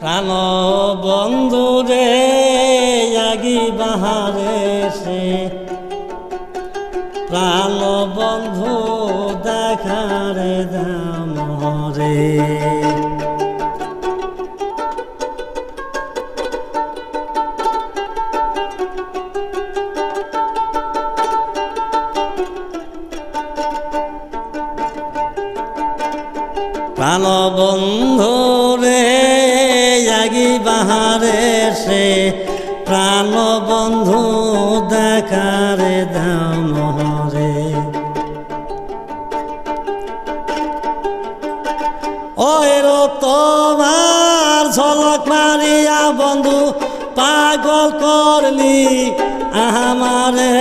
প্রাণ বন্ধু রে আগি বাহারে সে। প্রাণ বন্ধু দেখারে দাম রে। প্রাণ বন্ধু বাহারে সে প্রাণ বন্ধু দেখারে দাম রে ওর তোমার ঝলক মারিয়া বন্ধু, পাগল করলি আমারে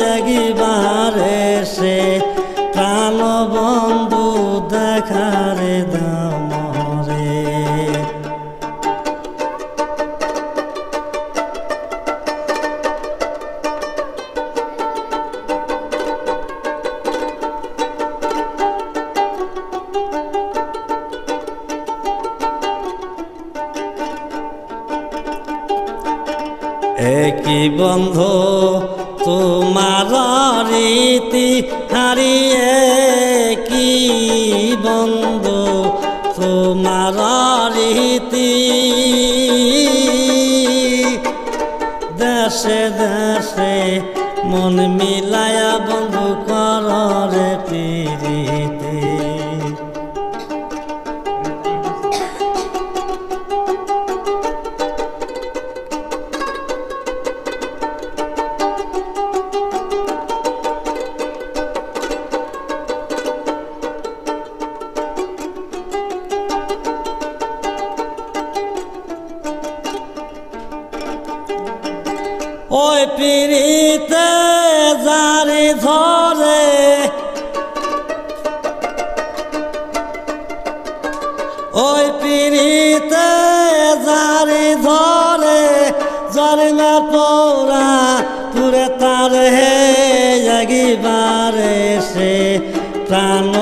জাগিবারে সে প্রাণ বন্ধু দেখারে দাম বন্ধু, তোমার রীতি হারিয়ে কি বন্ধু? তোমার রীতি দেশে দেশে মন মিলায়া বন্ধু কররে পিরিতি। পিড়িতে জারি ধরে। ওই পিড়িতে জারি ধরে জরিমা পোরা পুরে তার হে জাগিবারে সে প্রাণ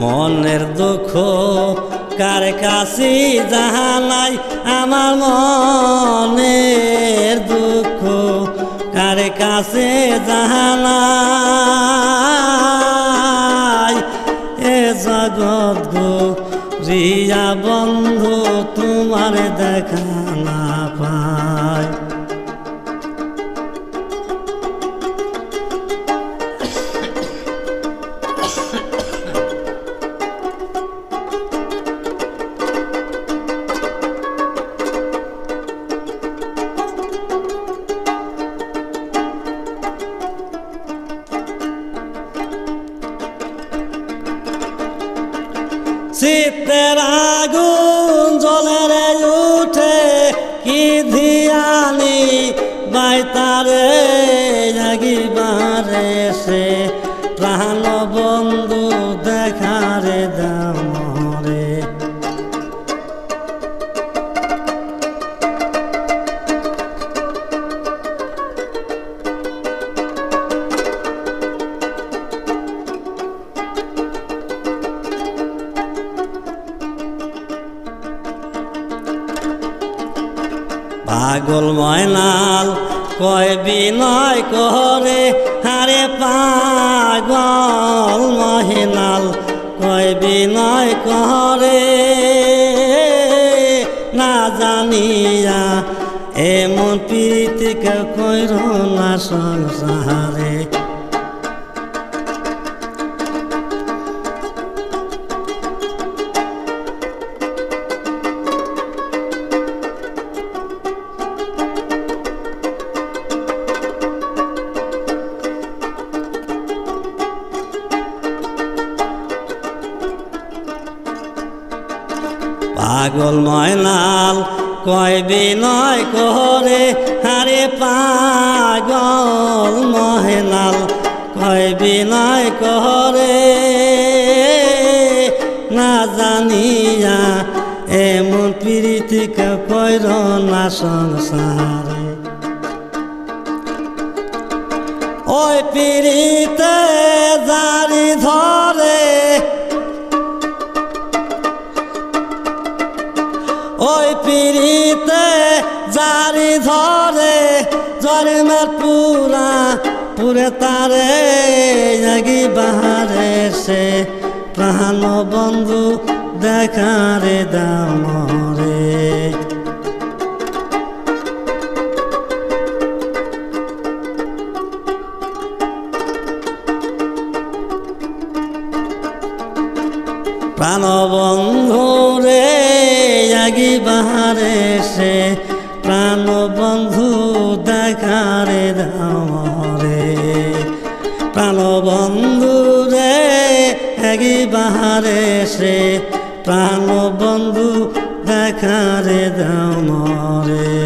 মনের দুঃখ কার কাছে জাহালাই? আমার মনের দুঃখ কার কাছে জাহালাই? এ জগৎ গো রিয়া বন্ধু, তোমার দেখা না পায় শীতের আগুন জলের উঠে কি ধিয়ানি বাইতারে জাগিবারে সে প্রাণ পাগল ময়নাল কয় বিনয় করে হারে পাগল মহিনাল কয় বিনয় করে না জানিয়া এমন প্রীতিকে কইর না সংসারে। পাগল ময়নাল কয় বিনয় করে হারে পাগল মহেনাল কয় বিনয় করে না জানিয়া এমন প্রীতি কেউ কইর না সংসারে। ওই পিড়িতে জারি ধরে, জরিমার পুরা, পুরে তারে জাগি বাহারে সে প্রাণ বন্ধু দেখারে দামরে প্রাণবন্ধু রে আগি বাহারে সে প্রাণবন্ধু রে আগি বাহারে সে প্রাণবন্ধু দেখারে দামরে